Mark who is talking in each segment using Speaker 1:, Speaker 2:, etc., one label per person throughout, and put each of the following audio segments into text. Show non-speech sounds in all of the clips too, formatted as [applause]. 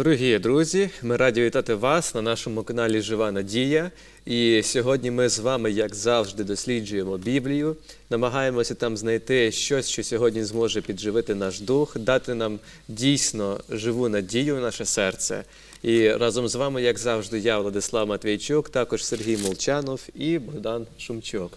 Speaker 1: Дорогі друзі, ми раді вітати вас на нашому каналі Жива Надія. І сьогодні ми з вами, як завжди, досліджуємо Біблію, намагаємося там знайти щось, що сьогодні зможе підживити наш дух, дати нам дійсно живу надію в наше серце. І разом з вами, як завжди, я, Владислав Матвійчук, також Сергій Молчанов і Богдан Шумчук.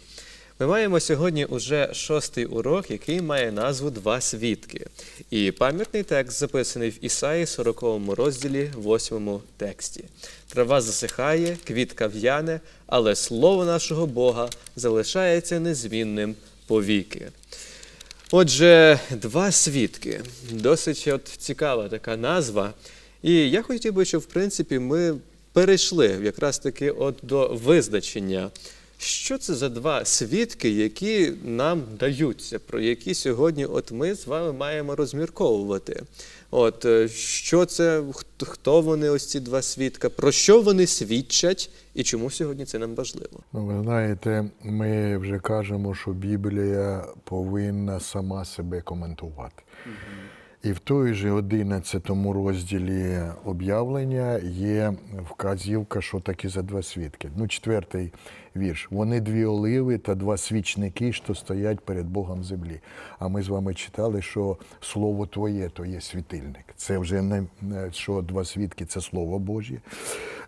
Speaker 1: Ми маємо сьогодні уже шостий урок, який має назву Два свідки. І пам'ятний текст записаний в Ісаї, 40 розділі, 8 тексті. Трава засихає, квітка в'яне, але слово нашого Бога залишається незмінним повіки. Отже, два свідки. Досить от цікава така назва. І я хотів би, щоб в принципі ми перейшли якраз таки от до визначення. Що це за два свідки, які нам даються, про які сьогодні от ми з вами маємо розмірковувати? От е, що це, хто- вони, ось ці два свідка, про що вони свідчать і чому сьогодні це нам важливо?
Speaker 2: Ну, ви знаєте, ми вже кажемо, що Біблія повинна сама себе коментувати. І в той же 11 розділі об'явлення є вказівка, що такі за два свідки. Ну, четвертий вірш. Вони дві оливи та два свічники, що стоять перед Богом землі. А ми з вами читали, що слово Твоє то є світильник. Це вже не що два свідки це слово Божє.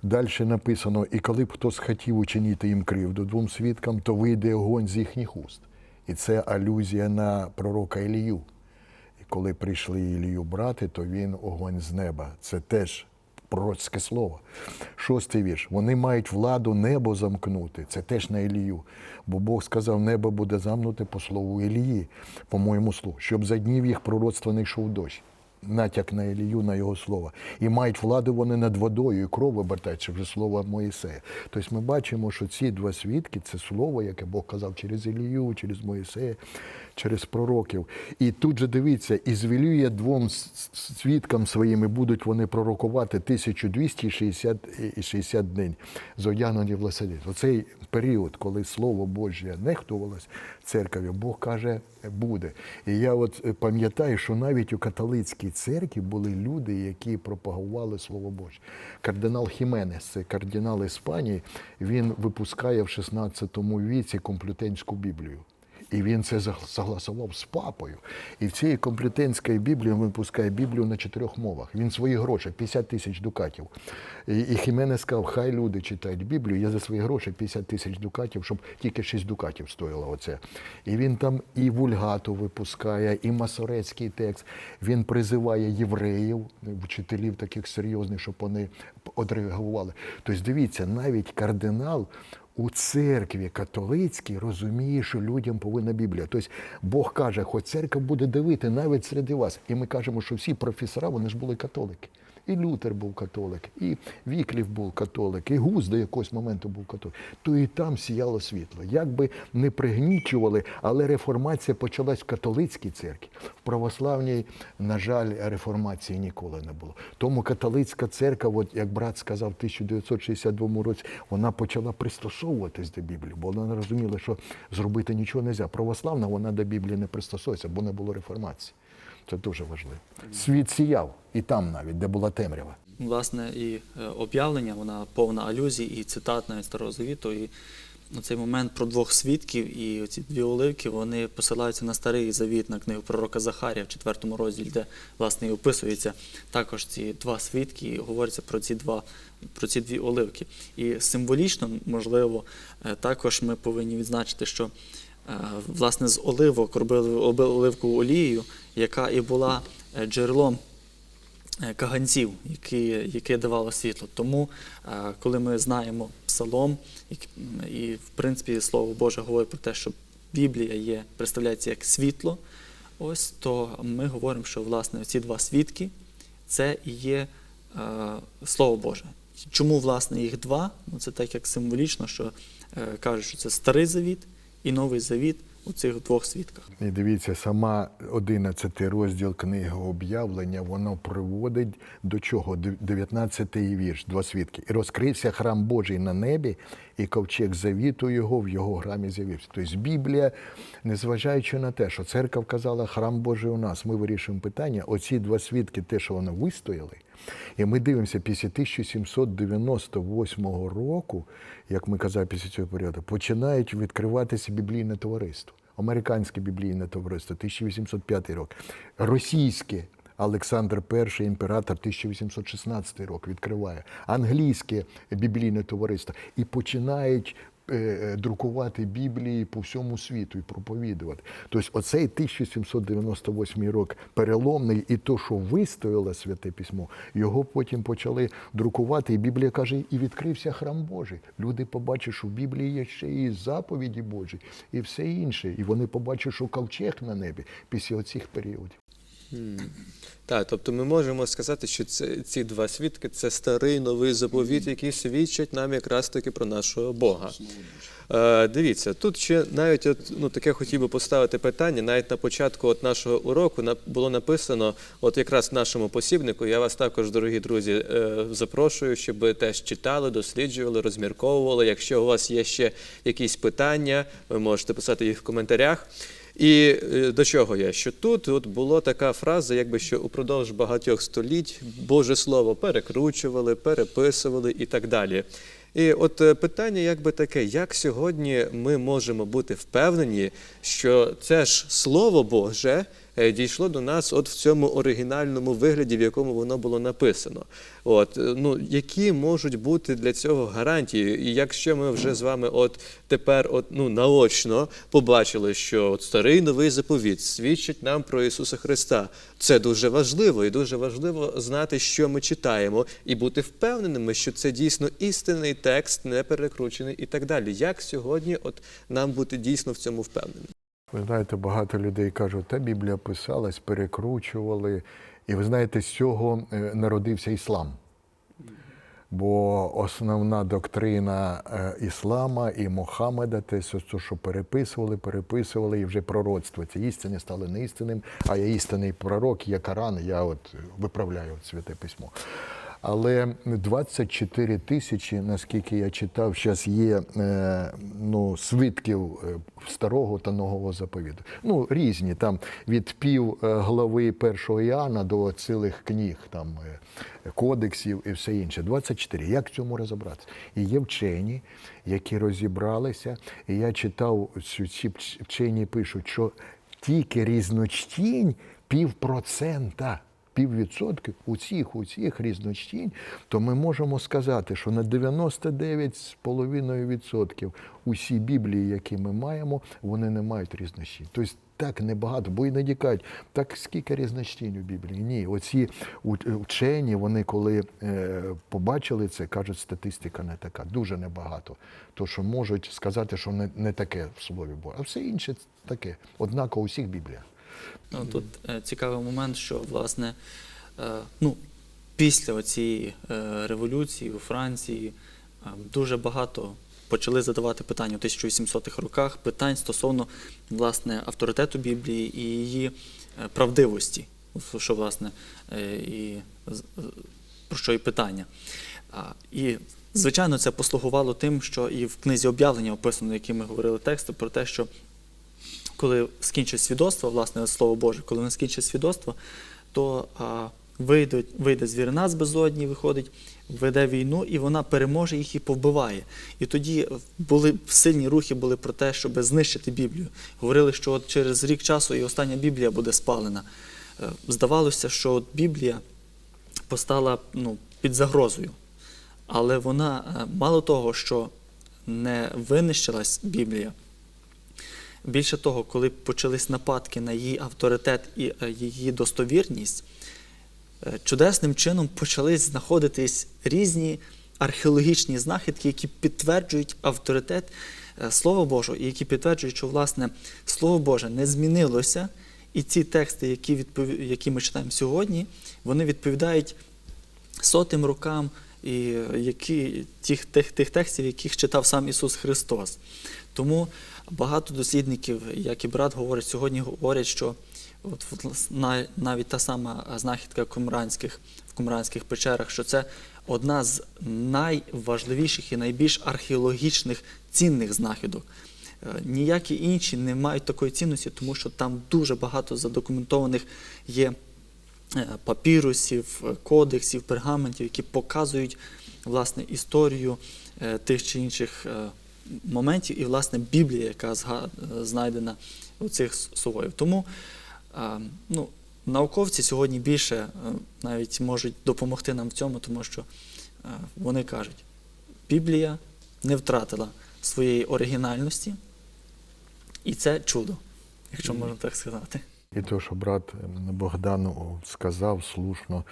Speaker 2: Далі написано: і коли б хтось хотів учинити їм кривду двом свідкам, то вийде огонь з їхніх уст. І це алюзія на пророка Ілію. І коли прийшли Ілію брати, то він огонь з неба. Це теж пророцьке слово. Шостий вірш. Вони мають владу небо замкнути. Це теж на Ілію. Бо Бог сказав, небо буде замкнути по слову Ілії, по моєму слову, щоб за днів їх пророцтва не йшов дощ. Натяк на Ілію, на його слово. І мають владу вони над водою, і кров обертається вже слово Моїсея. Тобто ми бачимо, що ці два свідки це слово, яке Бог казав через Ілію, через Моїсея, через пророків. І тут же дивіться, і звелює двом свідкам своїми будуть вони пророкувати 1260 і 60 днів зодягнені в лосадець. Оцей період, коли слово Боже нехтувалось церкові, Бог каже, буде. І я от е, пам'ятаю, що навіть у католицькій церкві були люди, які пропагували слово Боже. Кардинал Хіменес, це кардинал Іспанії, він випускає в 16 віці комплютенську Біблію. І він це согласував з папою. І в цій комплютенській Біблії він випускає Біблію на чотирьох мовах. Він свої гроші, 50 тисяч дукатів. І, і Хіменес сказав, хай люди читають Біблію, я за свої гроші 50 тисяч дукатів, щоб тільки 6 дукатів стоїло оце. І він там і вульгату випускає, і масорецький текст. Він призиває євреїв, вчителів таких серйозних, щоб вони одреагували. Тобто, дивіться, навіть кардинал у церкві католицькій розуміє, що людям повинна Біблія. Тобто Бог каже, хоч церква буде дивити навіть серед вас. І ми кажемо, що всі професора вони ж були католики. І Лютер був католик, і Віклів був католик, і Гус до якогось моменту був католик. То і там сіяло світло. Як би не пригнічували, але реформація почалась в католицькій церкві. В православній, на жаль, реформації ніколи не було. Тому католицька церква, от як брат сказав в 1962 році, вона почала пристосовуватись до Біблії, бо вона розуміла, що зробити нічого не можна. Православна вона до Біблії не пристосується, бо не було реформації. Це дуже важливо. Світ сіяв, і там навіть, де була темрява.
Speaker 3: Власне, і е, об'явлення, вона повна алюзій і цитат навіть Старого Завіту. І цей момент про двох свідків і ці дві оливки вони посилаються на старий завіт, на книгу пророка Захарія в четвертому розділі, де власне і описується також ці два свідки, і говориться про ці два. Про ці дві оливки. І символічно, можливо, е, також ми повинні відзначити, що власне з оливок робили оби- оливкову олією, яка і була е, джерелом е, каганців, які, яке давало світло. Тому, е, коли ми знаємо псалом, і в принципі Слово Боже говорить про те, що Біблія є, представляється як світло, ось то ми говоримо, що власне ці два свідки це і є е, Слово Боже. Чому власне їх два? Ну це так як символічно, що е, кажуть, що це старий завіт і новий завіт у цих двох свідках.
Speaker 2: І дивіться, сама 11 розділ книги об'явлення, воно приводить до чого? 19 вірш, два свідки. І розкрився храм Божий на небі, і ковчег завіту його в його храмі з'явився. Тобто Біблія, незважаючи на те, що церква казала, храм Божий у нас, ми вирішуємо питання. Оці два свідки, те, що вони вистояли, І ми дивимося, після 1798 року, як ми казали після цього періоду, починають відкриватися біблійне товариство. Американське біблійне товариство 1805 рік, російське Олександр І, імператор 1816 рік відкриває, англійське біблійне товариство і починають друкувати Біблії по всьому світу і проповідувати. Тобто, оцей 1798 рік переломний, і то, що вистояло святе письмо, його потім почали друкувати. І Біблія каже, і відкрився храм Божий. Люди побачать, що в Біблії є ще і заповіді Божі, і все інше. І вони побачать, що ковчег на небі після оцих періодів.
Speaker 1: Так, тобто ми можемо сказати, що це, ці два свідки це старий новий заповіт, який свідчить нам якраз таки про нашого Бога. Е, дивіться, тут ще навіть от, ну, таке хотів би поставити питання. Навіть на початку от нашого уроку на- було написано, от якраз в нашому посібнику. Я вас також, дорогі друзі, е, запрошую, щоб ви теж читали, досліджували, розмірковували. Якщо у вас є ще якісь питання, ви можете писати їх в коментарях. І е, до чого я? Що тут от була така фраза, якби що упродовж багатьох століть Боже Слово перекручували, переписували і так далі. І от е, питання якби таке, як сьогодні ми можемо бути впевнені, що це ж Слово Боже дійшло до нас от в цьому оригінальному вигляді, в якому воно було написано. От, е, ну, які можуть бути для цього гарантії? І якщо ми вже з вами от тепер от, ну, наочно побачили, що от старий новий заповіт свідчить нам про Ісуса Христа, це дуже важливо, і дуже важливо знати, що ми читаємо, і бути впевненими, що це дійсно істинний текст, не перекручений і так далі. Як сьогодні от нам бути дійсно в цьому впевненими?
Speaker 2: Ви знаєте, багато людей кажуть, та Біблія писалась, перекручували. І ви знаєте, з цього е, народився іслам. Бо основна доктрина е, іслама і Мохаммеда, те, що переписували, переписували, і вже пророцтво. Це істини стали неістинним, а я істинний пророк, є Коран, я от виправляю святе письмо. Але 24 тисячі, наскільки я читав, зараз є е, ну, свідків е, старого та нового заповіду. Ну, різні там від пів е, глави першого Іоанна до цілих книг, там кодексів і все інше. 24. Як в цьому розібратися? І є вчені, які розібралися. І я читав, ці вчені пишуть, що тільки різночтінь півпроцента піввідсотки у цих, у різночтінь, то ми можемо сказати, що на 99,5% усі Біблії, які ми маємо, вони не мають різночтінь. Тобто так небагато, бо іноді кажуть, так скільки різночтінь у Біблії? Ні, оці вчені, вони коли е, побачили це, кажуть, статистика не така, дуже небагато. То що можуть сказати, що не, не таке в Слові Божому, а все інше таке, однаково у всіх Бібліях.
Speaker 3: Ну, тут е, цікавий момент, що власне е, ну, після цієї е, революції у Франції дуже багато почали задавати питання у 1800-х роках питань стосовно власне авторитету Біблії і її правдивості, що власне і про що і питання. І звичайно, це послугувало тим, що і в книзі об'явлення описано, які ми говорили тексти, про те, що коли скінчить свідоцтво, власне, слово Боже, коли вони скінчать свідоцтво, то а, вийде, вийде звірина з безодні, виходить, веде війну, і вона переможе їх і повбиває. І тоді були сильні рухи були про те, щоб знищити Біблію. Говорили, що от через рік часу і остання Біблія буде спалена. Е, Здавалося, що от Біблія постала ну, під загрозою. Але вона, е, мало того, що не винищилась Біблія, Більше того, коли почались нападки на її авторитет і е, її достовірність, е, чудесним чином почали знаходитись різні археологічні знахідки, які підтверджують авторитет е, Слова Божого, і які підтверджують, що власне Слово Боже не змінилося, і ці тексти, які, відпов... які ми читаємо сьогодні, вони відповідають сотим рокам і які, тих, тих, тих текстів, яких читав сам Ісус Христос. Тому багато дослідників, як і брат говорить, сьогодні говорять, що от, навіть та сама знахідка Кумранських, в Кумранських печерах, що це одна з найважливіших і найбільш археологічних цінних знахідок. Е, Ніякі інші не мають такої цінності, тому що там дуже багато задокументованих є е, папірусів, кодексів, пергаментів, які показують власне історію е, тих чи інших моментів, і власне Біблія, яка знайдена у цих сувоїв. Тому ну, науковці сьогодні більше е, навіть можуть допомогти нам в цьому, тому що е, вони кажуть, Біблія не втратила своєї оригінальності, і це чудо, якщо можна так сказати.
Speaker 2: І то, що брат Богдан сказав слушно,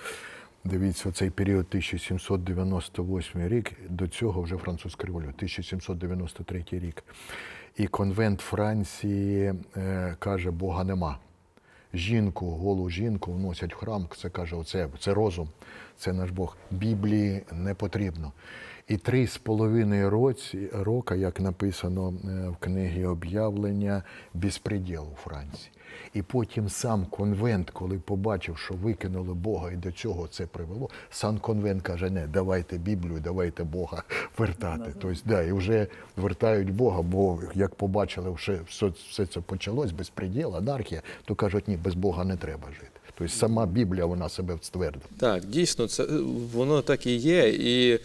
Speaker 2: дивіться, цей період 1798 рік, до цього вже французька революція, 1793 рік. І конвент Франції е, каже, Бога нема. Жінку, голу жінку вносять в храм, це каже, оце, це розум, це наш Бог. Біблії не потрібно. І три з половиною році, рока, як написано е, в книгі об'явлення, безпреділ у Франції. І потім сам конвент, коли побачив, що викинули Бога і до цього це привело, сам конвент каже, не, давайте Біблію, давайте Бога вертати. Тобто, да, і вже вертають Бога, бо як побачили, що все, все це почалось, безпреділ, анархія, то кажуть, ні, без Бога не треба жити. Тобто сама Біблія вона себе ствердила.
Speaker 1: Так, дійсно, це воно так і є. І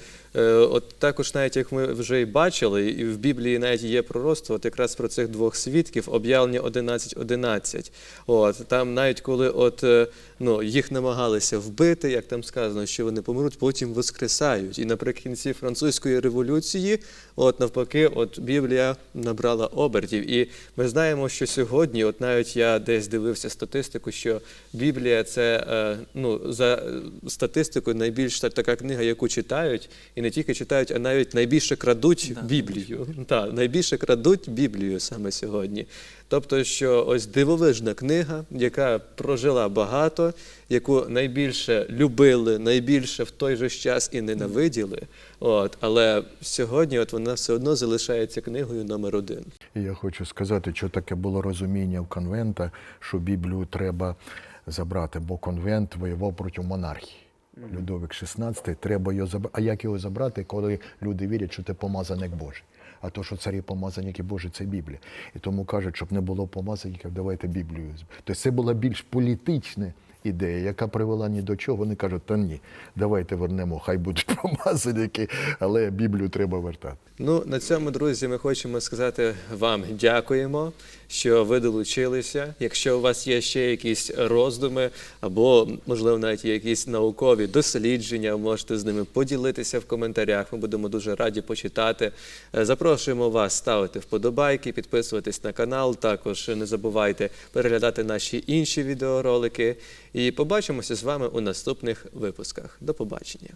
Speaker 1: от також, навіть як ми вже і бачили, і в Біблії навіть є пророцтво, от якраз про цих двох свідків, об'явлення 11.11. От там, навіть коли от е, ну їх намагалися вбити, як там сказано, що вони помруть, потім воскресають. І наприкінці французької революції, от навпаки, от Біблія набрала обертів. І ми знаємо, що сьогодні, от навіть я десь дивився статистику, що Біблія це е, ну за е, статистикою найбільш така книга, яку читають, і не тільки читають, а навіть найбільше крадуть
Speaker 3: Да,
Speaker 1: Біблію. [laughs] Так, найбільше крадуть Біблію саме сьогодні. Тобто, що ось дивовижна книга, яка прожила багато, яку найбільше любили, найбільше в той же час і ненавиділи. От, але сьогодні от вона все одно залишається книгою номер один.
Speaker 2: Я хочу сказати, що таке було розуміння в конвента, що Біблію треба забрати, бо конвент воював проти монархії. Людовик XVI, треба його забрати. А як його забрати, коли люди вірять, що ти помазаник Божий? А то, що царі помазаники Божі, це Біблія. І тому кажуть, щоб не було помазаників, давайте Біблію. Тобто це було більш політична ідея, яка привела ні до чого. Вони кажуть, та ні, давайте вернемо, хай будуть [laughs] помазаники, але Біблію треба вертати.
Speaker 1: Ну, на цьому, друзі, ми хочемо сказати вам дякуємо, що ви долучилися. Якщо у вас є ще якісь роздуми, або, можливо, навіть якісь наукові дослідження, можете з ними поділитися в коментарях. Ми будемо дуже раді почитати. Е, Запрошуємо вас ставити вподобайки, підписуватись на канал. Також не забувайте переглядати наші інші відеоролики. І побачимося з вами у наступних випусках. До побачення.